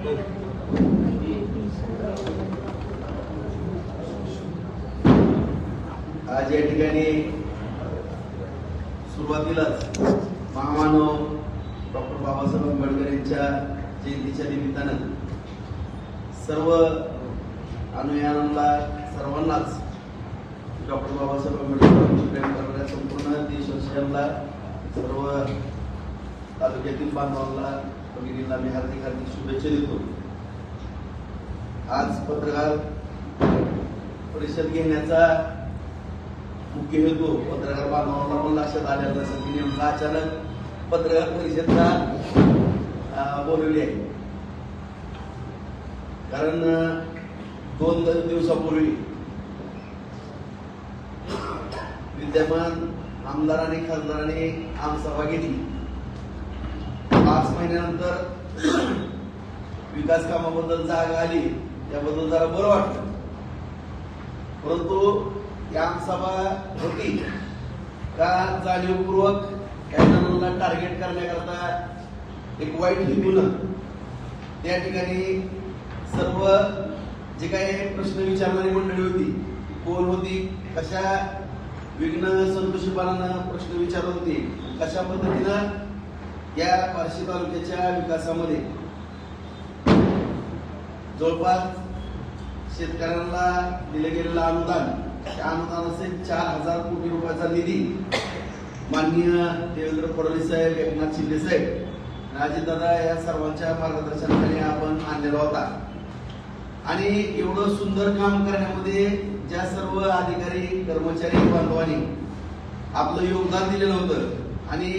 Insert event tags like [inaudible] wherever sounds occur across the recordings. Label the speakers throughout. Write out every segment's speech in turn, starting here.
Speaker 1: आज या ठिकाणी सुरुवातीलाच महामानव डॉक्टर बाबासाहेब आंबेडकर यांच्या जयंतीच्या निमित्तानं सर्व अनुयायांना सर्वांनाच डॉक्टर बाबासाहेब आंबेडकर प्रेम करणाऱ्या संपूर्ण देशवासियांना सर्व तालुक्यातील बांधवांना भगिनींना मी हार्दिक हार्दिक शुभेच्छा देतो. आज पत्रकार परिषद घेण्याचा मुख्य हेतू पत्रकार बांधवांना पण लक्षात आलेला नसेल की नेमका अचानक पत्रकार परिषदला बोलवली आहे. कारण दोन दिवसापूर्वी विद्यमान आमदार आणि खासदारांनी आमसभा घेतली. पाच महिन्यानंतर [clears throat] विकास कामाबद्दल जाग आली त्याबद्दल जरा बरं वाटलं. परंतु ग्रामसभा होती. का जाणीवपूर्वक या टार्गेट करण्याकरता एक वाईट हेतून त्या ठिकाणी सर्व जे काही प्रश्न विचारणारी मंडळी होती कोण होती कशा विघ्न संतोषीपणानं प्रश्न विचारत होती कशा पद्धतीनं या पारशी तालुक्याच्या विकासामध्ये जवळपास शेतकऱ्यांना दिलं गेलेलं अनुदान त्या अनुदान असेल चार हजार कोटी रुपयाचा निधी माननीय देवेंद्र फडणवीस साहेब एकनाथ शिंदे साहेब राजेदादा या सर्वांच्या मार्गदर्शनाखाली आपण आणलेला होता. आणि एवढं सुंदर काम करण्यामध्ये ज्या सर्व अधिकारी कर्मचारी बांधवांनी आपलं योगदान दिलेलं होतं आणि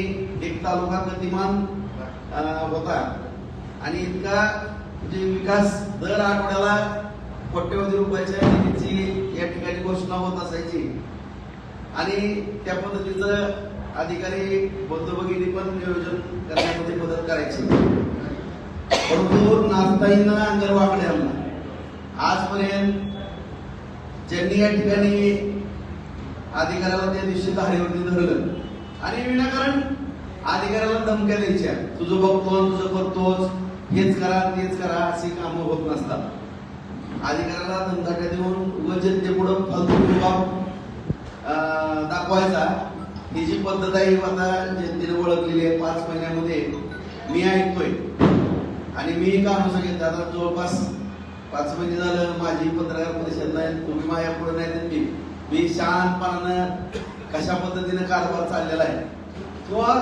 Speaker 1: एक तालुका गतिमान होता. आणि इतका म्हणजे विकास दर आठवड्याला कोट्यवधी रुपयाच्या निधीची या ठिकाणी घोषणा होत असायची. आणि त्या पद्धतीचं अधिकारी बौद्ध भगिनी पण नियोजन करण्यामध्ये मदत करायची. परंतु नाचताईंना अंगर वाकड्यांना आजपर्यंत ज्यांनी या ठिकाणी अधिकाऱ्याला त्या दिवशी धारेवरती धरलं आणि विनाकारण अधिकाऱ्याला धमक्या द्यायच्या. तुझं बघतो तुझं करतोच हेच करा तेच करा अशी कामं होत नसतात. अधिकाऱ्याला धमकाट्या देऊन वजन जनतेपुढं फालतू रुबाब दाखवायचा. ही जी पद्धत आहे आता जनतेने ओळखलेली आहे पाच महिन्यामध्ये मी ऐकतोय. आणि मी काम सांगितलं आता जवळपास पाच महिने झालं माझी पत्रकार परिषद नाही तुम्ही माझ्या पुढे नाही तर मी. मी शांतपणानं कशा पद्धतीने कारभार चाललेला आहे? किंवा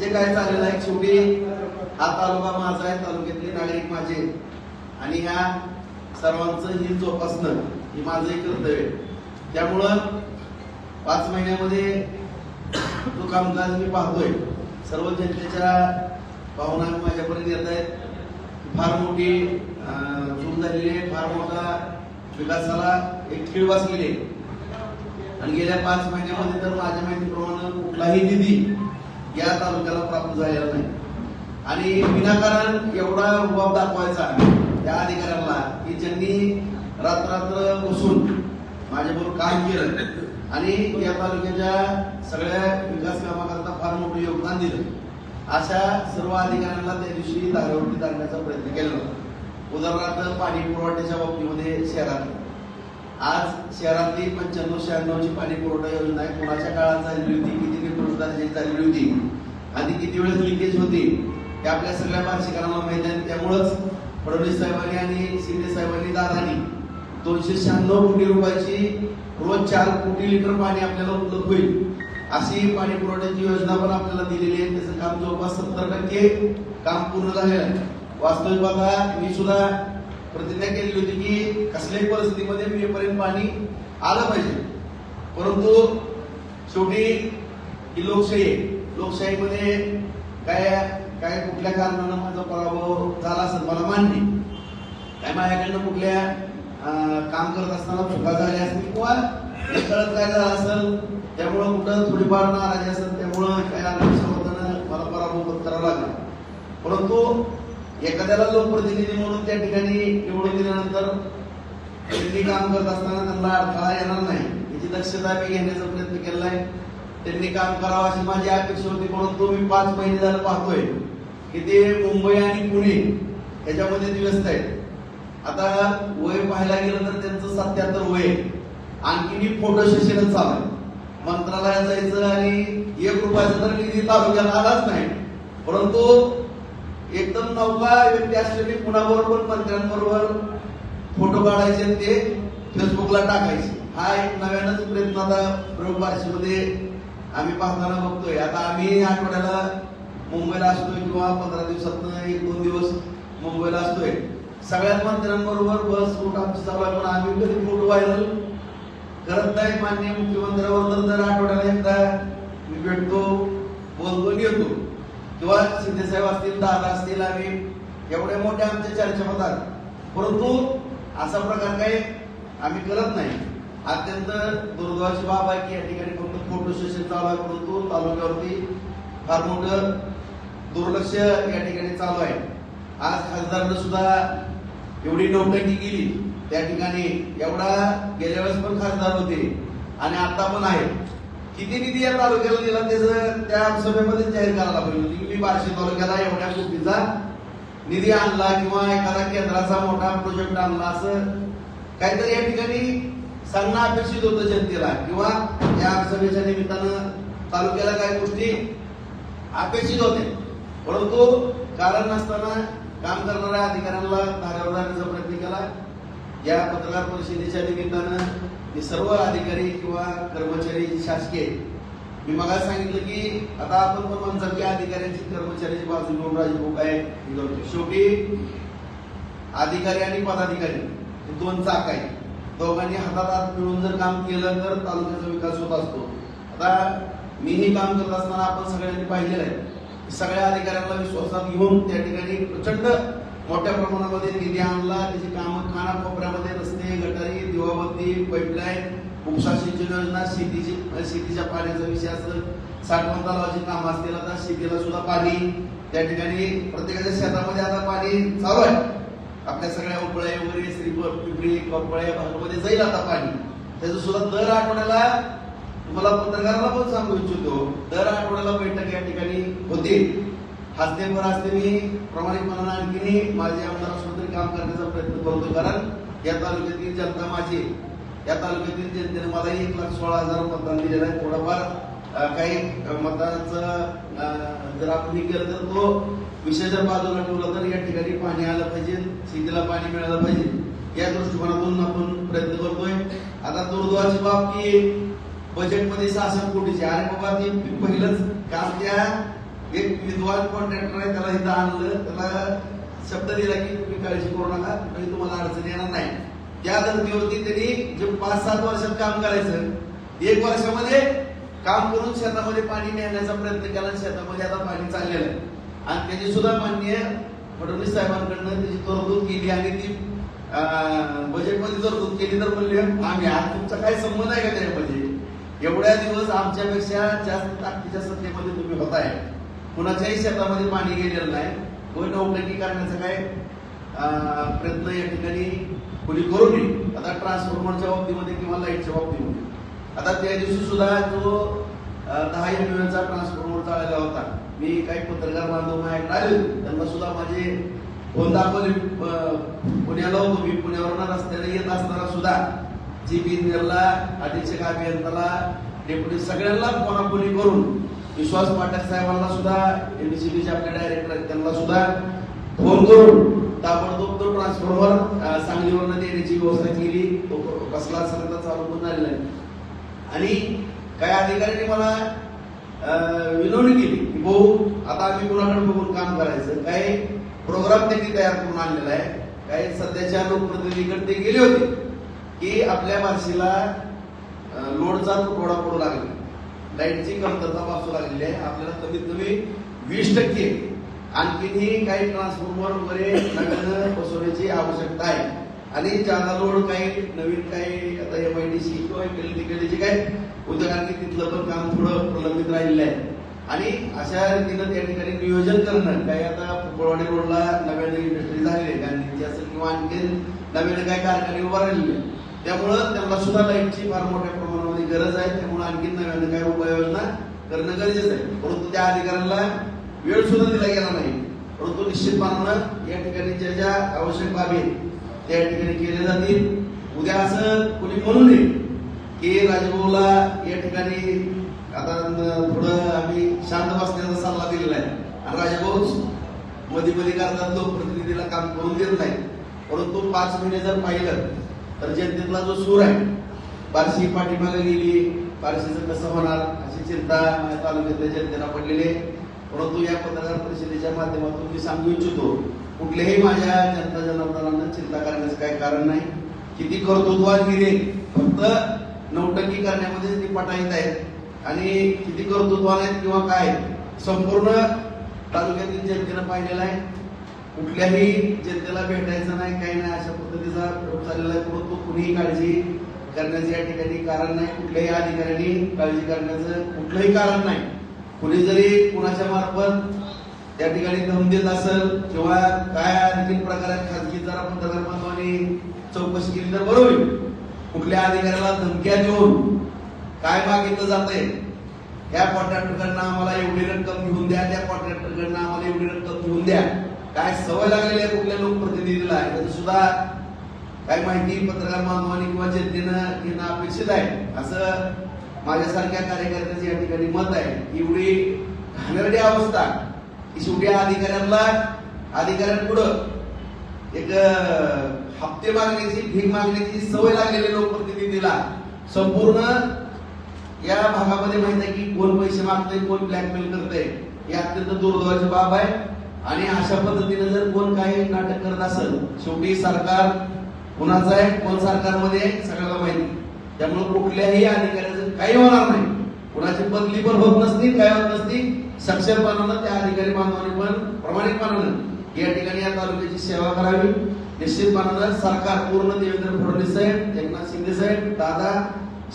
Speaker 1: जे काय चाललेलं आहे शेवटी हा तालुका माझा आहे तालुक्यातले नागरिक माझे. आणि ह्या सर्वांचं हे जोपासणं हे माझं एक कर्तव्य आहे. त्यामुळं पाच महिन्यामध्ये तो कामकाज मी पाहतोय सर्व जनतेच्या भावना माझ्यापर्यंत येत आहेत. फार मोठी अं, चूक झालेली आहे फार मोठा विकासाला एक खीळ बसलेली आहे. आणि गेल्या पाच महिन्यामध्ये तर माझ्या माहितीप्रमाणे कुठलाही निधी या तालुक्याला प्राप्त झालेला नाही. आणि विनाकारण एवढा रुबाब दाखवायचा त्या अधिकाऱ्यांना की ज्यांनी रात्रात्र बसून माझ्याबरोबर काम केलं आणि या तालुक्याच्या सगळ्या विकास कामाकरता फार मोठं योगदान दिलं. अशा सर्व अधिकाऱ्यांना त्या दिवशी धारेवरती जाण्याचा प्रयत्न केला होता. उदाहरणार्थ पाणी पुरवठ्याच्या बाबतीमध्ये शहरात. आज शहरातली पंच्याण्णव शहाण्णवची पाणी पुरवठा योजना आहे. कोणाच्या काळात झालेली होती? किती निर्दोषताची झालेली होती? आणि किती वेळेस लिकेज होती? हे आपल्या सगळ्या भाषिकांना माहिती आहे. त्यामुळंच फडणवीस साहेबांनी आणि शिंदे साहेबांनी दादानी दोनशे शहाण्णव कोटी रुपयाची रोज चार कोटी लिटर पाणी आपल्याला उपलब्ध होईल. अशी पाणी पुरवठ्याची योजना पण आपल्याला दिलेली आहे. त्याचं काम जवळपास सत्तर टक्के काम पूर्ण झालेलं आहे. वास्तविक बघा मी सुद्धा प्रतिज्ञा केलेली होती की कसल्याही परिस्थितीमध्ये मे पर्यंत पाणी आलं पाहिजे. परंतु शेवटी ही लोकशाही लोकशाहीमध्ये काय काय कुठल्या कारणानं माझा पराभव झाला असेल मला मान्य काय माझ्याकडनं कुठल्या काम करत असताना चुका झाल्या असतील किंवा कळत काय झालं असेल त्यामुळं कुठं थोडीफार नाराजी असेल त्यामुळं काय अनावश्यकतानं मला पराभव पत्करावा लागला. परंतु एखाद्याला लोकप्रतिनिधी म्हणून त्या ठिकाणी निवडून दिल्यानंतर त्यांनी काम करत असताना त्यांना अडथळा येणार नाही. याची दक्षता मी घेण्याचा प्रयत्न केलेला आहे त्यांनी काम करावं अशी माझी अपेक्षा होती परंतु मी पाच महिने झालं पाहतोय की ते मुंबई आणि पुणे ह्याच्यामध्ये व्यस्त आहेत. आता वय पाहायला गेलं तर त्यांचं सत्याहत्तर वय आणखी फोटो सेशनच चालू आहे. मंत्रालयात जायचं आणि एक रुपयाचा तर निधी तालुक्यात आलाच नाही. परंतु एकदम नौका व्यक्ती असलेली कुणाबरोबर मंत्र्यांबरोबर फोटो काढायचे आणि ते फेसबुकला टाकायचे. हा एक नव्यानच प्रयत्न आता प्रयोग भाषेमध्ये आम्ही पाहताना बघतोय. आता आम्ही आठवड्याला मुंबईला असतोय किंवा पंधरा दिवसातनं एक दोन दिवस मुंबईला असतोय. सगळ्याच मंत्र्यांबरोबर बस आमची चालू आहे पण आम्ही कधी फोटो व्हायरल करत नाही. माननीय मुख्यमंत्र्याबरोबर दर आठवड्याला एकदा मी भेटतो बोलतो येतो. किंवा शिंदेसाहेब असतील दादा असतील आम्ही एवढ्या मोठ्या आमच्या चर्चा होतात. परंतु असा प्रकार काही आम्ही करत नाही. अत्यंत दुर्दैवाची बाब आहे की या ठिकाणी फक्त फोटो सेशन चालू आहे परंतु तालुक्यावरती फार मोठं दुर्लक्ष या ठिकाणी चालू आहे. आज खासदारनं सुद्धा एवढी नौटंकी केली. त्या ठिकाणी एवढा गेल्या वेळेस पण खासदार होते आणि आता पण आहे किती निधी या तालुक्याला दिला त्याचं त्या सभेमध्ये जाहीर करायला पाहिजे होती. की मी बार्शी तालुक्याला एवढ्या कोटीचा निधी आणला किंवा एखादा केंद्राचा मोठा प्रोजेक्ट आणला असं काहीतरी या ठिकाणी सांगणं अपेक्षित होतं जनतेला. किंवा या सभेच्या निमित्तानं तालुक्याला काही गोष्टी अपेक्षित होते परंतु कारण नसताना काम करणाऱ्या अधिकाऱ्यांना धाऱ्यावर जाण्याचा प्रयत्न केला. या पत्रकार परिषदेच्या निमित्तानं हे सर्व अधिकारी किंवा कर्मचारी शासकीय मी मला सांगितलं की आता आपण पण म्हणतो की अधिकाऱ्यांची कर्मचाऱ्याची बाजू घेऊन राजभाऊ काय शेवटी अधिकारी आणि पदाधिकारी हे दोन चाक आहेत. दोघांनी हातात हात मिळून जर काम केलं तर तालुक्याचा विकास होत असतो. आता मीही काम करत असताना आपण सगळ्यांनी पाहिलेलं आहे. सगळ्या अधिकाऱ्यांना विश्वासात घेऊन त्या ठिकाणी प्रचंड मोठ्या प्रमाणामध्ये निधी आणला त्याची कामं कानाकोपऱ्यामध्ये रस्ते गटारी दिवाबत्ती पाईपलाईन उपसा सिंचन योजना शेतीची शेतीच्या पाण्याचा विषय असेल साठवण तलावाची कामं असतील आता शेतीला सुद्धा पाणी त्या ठिकाणी प्रत्येकाच्या शेतामध्ये आता पाणी चालू आहे. आपल्या सगळ्या उपळे वगैरे श्रीफळ पिंपरी कपळे भागामध्ये जाईल आता पाणी. त्याचं सुद्धा दर आठवड्याला तुम्हाला पत्रकाराला पण सांगू इच्छितो दर आठवड्याला बैठक या ठिकाणी होते हस्ते असते मी प्रामाणिकपणानं आणखीनही माझे आमदार तरी काम करण्याचा प्रयत्न करतो. कारण या तालुक्यातील जनता माझी या तालुक्यातील जनतेने मलाही एक लाख सोळा हजार मतदान दिलेलं आहे. थोडंफार काही अं, मतदानाचं जर आपण हे केलं तर तो विषय जर बाजूला ठेवला तर या ठिकाणी पाणी आलं पाहिजे शेतीला पाणी मिळालं पाहिजे. या दृष्टिकोनातून आपण प्रयत्न करतोय. आता दुर्दैवाची बाब की बजेटमध्ये सहाशे कोटीची. अरे बाबा ते पहिलंच काम त्या एक विद्वान कॉन्ट्रॅक्टर आहे त्याला इथं आणलं त्याला शब्द दिला की तुम्ही काळजी करू नका म्हणजे तुम्हाला अडचण येणार नाही. त्या धर्तीवरती त्यांनी जे पाच सात वर्षात काम करायचं एक वर्षामध्ये काम करून शेतामध्ये पाणी नेण्याचा प्रयत्न केला शेतामध्ये आता पाणी चाललेलं आहे. आणि त्याची सुद्धा मान्य फडणवीस साहेबांकडनं त्याची तरतूद केली आणि ती बजेटमध्ये तरतूद केली तर म्हणले आम्ही आज तुमचा काय संबंध आहे का त्याच्यामध्ये एवढ्या दिवस आमच्यापेक्षा जास्त ताकदीच्या सत्तेमध्ये तुम्ही होताय. कुणाच्याही शेतामध्ये पाणी गेलेलं नाही. कोणी नौटंकी करण्याचा काय प्रयत्न या ठिकाणी कोणी करू नये आता ट्रान्सफॉर्मरच्या बाबतीमध्ये किंवा लाईटच्या बाबतीमध्ये. आता त्या दिवशी सुद्धा जो एम दहा एचा ट्रान्सफॉर्मर चाललेला होता. मी काही पत्रकार बांधव माझ्याकडे आले त्यांना सुद्धा माझे फोन दाखवले. पुण्याला होतो मी. पुण्यावरून रस्त्याने येत असताना सुद्धा जी बी इंजिनियरला अधीक्षक अभियंताला डेप्युटी सगळ्यांना फोनाफोनी करून विश्वास पाठक साहेबांना सुद्धा एमडीसीबीचे आपले डायरेक्टर आहेत त्यांना सुद्धा फोन करून ताबडतोब तो ट्रान्सफॉर्मर सांगलीवरनं देण्याची व्यवस्था केली. तो कसला असेल तर चालू पण झालेला आहे. आणि काही अधिकाऱ्यांनी मला विनवणी केली की भाऊ आता आम्ही कुणाकडे बघून काम करायचं? काही प्रोग्राम त्यांनी तयार करून आणलेला आहे. काही सध्याच्या लोकप्रतिनिधीकडे ते गेले होते की आपल्या भाषेला लोडचा तुटवडा पडू लागला. लाईटची कमतरता भासू लागलेली आहे. आपल्याला कमीत कमी वीस टक्के आणखीनही काही ट्रान्सफॉर्मर वगैरे नव्यानं बसवण्याची आवश्यकता आहे. आणि ज्यादा रोड काही नवीन काही आता एम आय डी सी किंवा तिकडे जे काही उद्योगांनी तिथलं पण काम थोडं प्रलंबित राहिलेलं आहे. आणि अशा रीतीनं त्या ठिकाणी नियोजन करणं काही आता फुगळवाडी रोडला नव्याने इंडस्ट्री झालेली आहे. गांधीची असेल किंवा आणखी नव्याने काही कारखाने उभारलेले राहिलेले आहेत. त्यामुळं त्यांना सुद्धा लाईटची फार मोठ्या प्रमाणात गरज आहे त्यामुळे आणखी नव्यानं काही उपाययोजना करणं गरजेचं आहे. परंतु त्या अधिकाऱ्यांना वेळ सुद्धा दिला गेला नाही. परंतु निश्चितपणानं या ठिकाणी ज्या ज्या आवश्यक बाबी आहेत त्या ठिकाणी केल्या जातील. उद्या असं कोणी म्हणू नये की राजभाऊला या ठिकाणी आता थोडं आम्ही शांत बसण्याचा सल्ला दिलेला आहे. आणि राजभाऊच मध्ये मध्ये करतात लोकप्रतिनिधीला काम करून देत नाही परंतु पाच महिने जर पाहिलं तर जनतेतला जो सूर आहे बार्शी पाठीमागे गेली. बार्शीचं कसं होणार? अशी चिंता माझ्या तालुक्यातल्या जनतेला पडलेली आहे. परंतु या पत्रकार परिषदेच्या माध्यमातून मी सांगू इच्छितो कुठल्याही माझ्या जनता जनावरांना चिंता करण्याचं काही कारण नाही. किती कर्तृत्वागिरी फक्त नौटंकी करण्यामध्ये ते पटाईत आहेत. आणि किती कर्तृत्वान आहेत किंवा काय संपूर्ण तालुक्यातील जनतेनं पाहिलेलं आहे. कुठल्याही जनतेला भेटायचं नाही काही नाही अशा पद्धतीचा प्रयोग चाललेला आहे. परंतु कुणीही काळजी करण्याचं या ठिकाणी कारण नाही कुठल्याही अधिकाऱ्यांनी काळजी करण्याचं कुठलंही कारण नाही. कुणी जरी कुणाच्या मार्फत त्या ठिकाणी धम देत असेल किंवा काय आणखी प्रकारात खाजगी जरा पत्रकार बांधवांनी चौकशी केली तर बरोबर होईल. कुठल्या अधिकाऱ्याला धमक्या देऊन काय मागितलं जातंय या कॉन्ट्रॅक्टरकडनं आम्हाला एवढी रक्कम घेऊन द्या त्या कॉन्ट्रॅक्टरकडनं आम्हाला एवढी रक्कम घेऊन द्या. काय सवय लागलेली आहे कुठल्या लोकप्रतिनिधीला? याचं सुद्धा काय माहिती पत्रकार बांधवांनी किंवा जनतेनं घेणं अपेक्षित आहे. असं माझ्यासारख्या कार्यकर्त्याचं या ठिकाणी मत आहे. एवढी घाणेरडी अवस्था. की शेवटी अधिकाऱ्यांना अधिकाऱ्यांपुढं एक हप्ते मागण्याची भीक मागण्याची सवय लागलेली लोकप्रतिनिधीला. संपूर्ण या भागामध्ये माहीत आहे की कोण पैसे मागतंय कोण ब्लॅकमेल करतंय. ही अत्यंत दुर्दैवाची बाब आहे. आणि अशा पद्धतीने जर कोण काही नाटक करत असेल शेवटी सरकार कुणाचं आहे? कोण सरकारमध्ये आहे? सगळ्याला माहिती. त्यामुळे कुठल्याही अधिकाऱ्याचं काही होणार नाही. कुणाची बदली पण होत नसती काय होत नसती सक्षमपणानं त्या अधिकारी बांधवांनी पण प्रामाणिकपणानं या ठिकाणी या तालुक्याची सेवा करावी. निश्चितपणानं सरकार पूर्ण देवेंद्र फडणवीस साहेब एकनाथ शिंदे साहेब दादा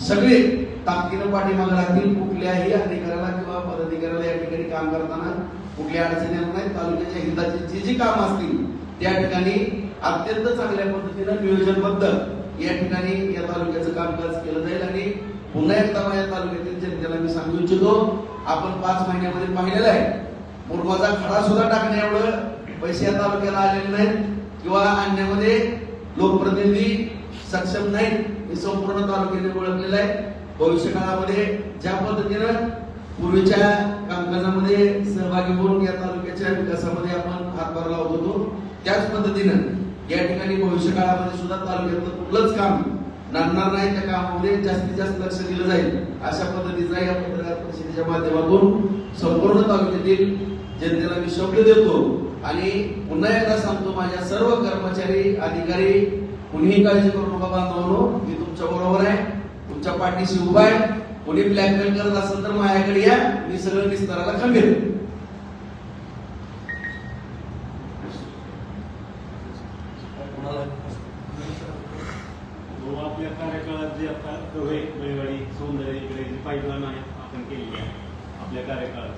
Speaker 1: सगळे ताकदीनं पाठीमागे राहतील. कुठल्याही अधिकाऱ्याला किंवा पदाधिकाऱ्याला या ठिकाणी काम करताना कुठल्या अडचणी येणार नाही तालुक्याच्या हिताची जी जी कामं असतील त्या ठिकाणी अत्यंत चांगल्या पद्धतीनं नियोजनबद्ध या ठिकाणी या तालुक्याचं कामकाज केलं जाईल आणि पुन्हा एकदा या तालुक्यातील जनतेला मी सांगू इच्छितो आपण पाच महिन्यामध्ये पाहिलेलं आहे. मुरमाचा खडा सुद्धा टाकण्या एवढं पैसे या तालुक्याला आलेले नाहीत किंवा आणण्यामध्ये लोकप्रतिनिधी सक्षम नाहीत हे संपूर्ण तालुक्याने ओळखलेलं आहे. भविष्य काळामध्ये ज्या पद्धतीनं पूर्वीच्या कामकाजामध्ये सहभागी होऊन या तालुक्याच्या विकासामध्ये आपण हातभार लावत होतो त्याच पद्धतीनं या ठिकाणी भविष्य काळामध्ये सुद्धा तालुक्यातलं कुठलंच काम नांदणार नाही त्या कामामध्ये जास्तीत जास्त लक्ष दिलं जाईल अशा पद्धतीचा या पत्रकार परिषदेच्या माध्यमातून संपूर्ण तालुक्यातील जनतेला मी शब्द देतो आणि पुन्हा एकदा सांगतो माझ्या सर्व कर्मचारी अधिकारी कुणीही काळजी करू नका बांधवांनो मी तुमच्या बरोबर आहे तुमच्या पाठीशी उभा आहे कोणी ब्लॅकमेल करत असेल तर माझ्याकडे या मी सगळं विस्ताराला खंबीर आहे.
Speaker 2: हो आपल्या कार्यकाळात जे बैलगाडी सौंदर्य इकडे जी पाईपलाईन आहे आपण केलेली आहे. आपल्या कार्यकाळात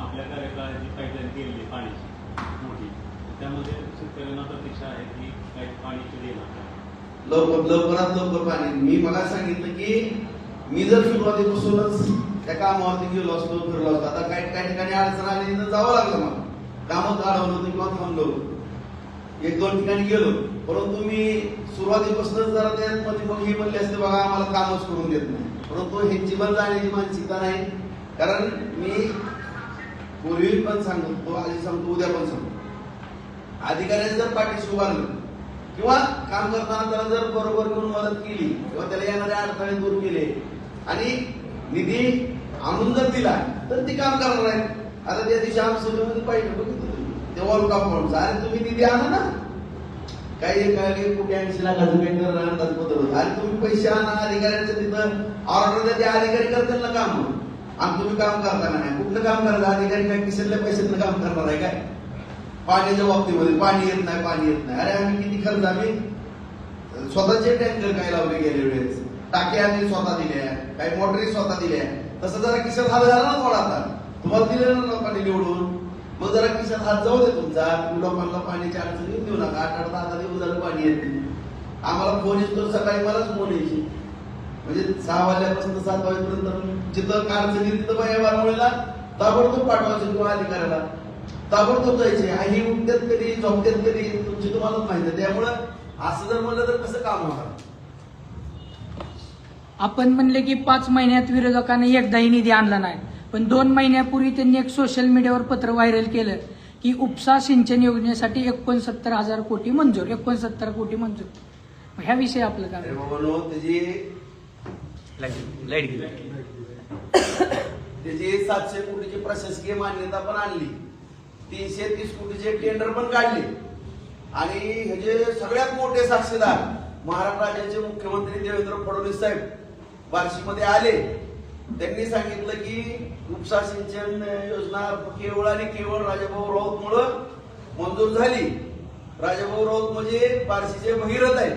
Speaker 2: आपल्या कार्यकाळात जी पाईपलाईन केलेली आहे पाण्याची. मोठी. त्यामध्ये शेतकऱ्यांना प्रतीक्षा आहे की काही पाणी देणार
Speaker 1: लवकर लवकरात लवकर पाणी. मी मला सांगितलं की मी जर सुरुवातीपासूनच त्या कामावरती गेलो असतो फिरलो असतो आता काही काही ठिकाणी अडचण आली तर जावं लागलं मला. कामं काढवलं होतं किंवा थांबलो एक दोन ठिकाणी गेलो परंतु मी सुरुवातीपासूनच जरा त्यात मध्ये मग हे म्हणली असते बघा आम्हाला कामच करून देत नाही. परंतु ह्यांची पण जाण्याची मानसिकता नाही. कारण मी पूर्वी पण सांगतो आधी सांगतो उद्या पण सांगतो. अधिकाऱ्याने जर पाठीशी उभारलं किंवा काम करताना त्याला जर बरोबर करून मदत केली किंवा त्याला येणारे अडथळे दूर केले आणि निधी आणून जर दिला तर ते काम करणार आहे. आता त्या दिवशी आमच्या पाहिजे बघितलं तुम्ही. ते वर्ल्ड कंपाऊंड अरे तुम्ही निधी आणा ना. काही काही कुठे ऐंशी लाखाचं काही करणार अंदाजपत्र बदल आणि तुम्ही पैसे आणा अधिकाऱ्यांचं तिथं ऑर्डर द्या त्या अधिकारी करतील ना काम. आणि तुम्ही काम करताना नाही? कुठलं काम करता? अधिकारी काय किशनल्या पैशातलं काम करणार आहे काय? पाण्याच्या बाबतीमध्ये. पाणी येत नाही पाणी येत नाही. अरे आम्ही किती खर्च आम्ही? स्वतःचे टँकर काय लावले गेले वेळेस? टाक्या आम्ही स्वतः दिल्या. काही मोटरी स्वतः दिल्या. तसं जरा किशात हात घाला ना थोडा आता. तुम्हाला दिलं ना लोकांनी निवडून? मग जरा किशात हात जाऊ दे तुमचा. तुम्ही लोकांना पाण्याची अडचण देऊ नका. आठ आठ दहा दहा दिवस झालं पाणी येते आम्हाला फोन येतो सकाळी मलाच फोन यायची. म्हणजे सहा वाजल्यापासून सात वाजेपर्यंत जिथं अडचण येईल तिथं बाया बारमुळेला ताबडतोब पाठवायचं किंवा अधिकाऱ्याला ताबडतोब जायचे. आणि उठतात कधी झोपत्यात कधी तुमची तुम्हालाच माहिती आहे. त्यामुळं असं जर म्हणलं तर कसं काम होणार?
Speaker 3: आपण म्हणले की पाच महिन्यात विरोधकांनी एकदाही निधी आणला नाही. पण दोन महिन्यापूर्वी त्यांनी एक सोशल मीडियावर पत्र व्हायरल केलं की उपसा सिंचन योजनेसाठी एकोणसत्तर हजार कोटी मंजूर एकोणसत्तर कोटी मंजूर. मग ह्याविषयी आपलं काय
Speaker 1: त्याची
Speaker 4: लाइट गेली
Speaker 1: त्याची सातशे कोटीची प्रशासकीय मान्यता पण आणली तीनशे तीस कोटीचे टेंडर पण काढले आणि ह्याचे सगळ्यात मोठे साक्षीदार महाराष्ट्र राज्याचे मुख्यमंत्री देवेंद्र फडणवीस साहेब बार्शीमध्ये आले त्यांनी सांगितलं की उपसा सिंचन योजना केवळ आणि केवळ राजाभाऊ राऊत मुळे मंजूर झाली. राजाभाऊ राऊत म्हणजे बार्शीचे भगीरथ आहेत.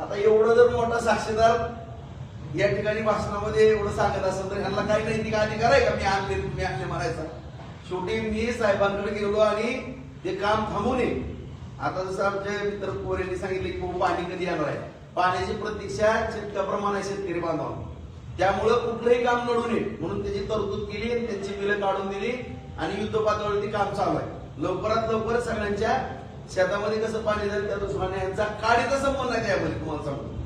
Speaker 1: आता एवढं जर मोठा साक्षीदार या ठिकाणी भाषणामध्ये एवढं सांगत असेल तर ह्यांना काही नैतिक अधिकार आहे का? मी आणले मी आणले म्हणायचा. शेवटी मी साहेबांकडे गेलो आणि ते काम थांबू नये आता जसं आमचे मित्र पोर यांनी की पाणी कधी येणार आहे? पाण्याची प्रतीक्षा शेतकऱ्याप्रमाणे शेतकरी बांधवा त्यामुळं कुठलंही काम नडू नये. म्हणून त्याची तरतूद केली आणि त्यांची बिलं काढून दिली आणि युद्ध पातळीवरती काम चालू आहे. लवकरात लवकर सगळ्यांच्या शेतामध्ये कसं पाणी झालं त्या दृष्टीने यांचा काडीचा संबंध आहे त्यामध्ये तुम्हाला सांगतो.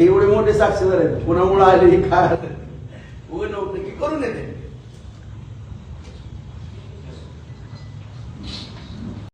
Speaker 1: हे एवढे मोठे साक्षीदार आहेत. कुणामुळे आले हे काय?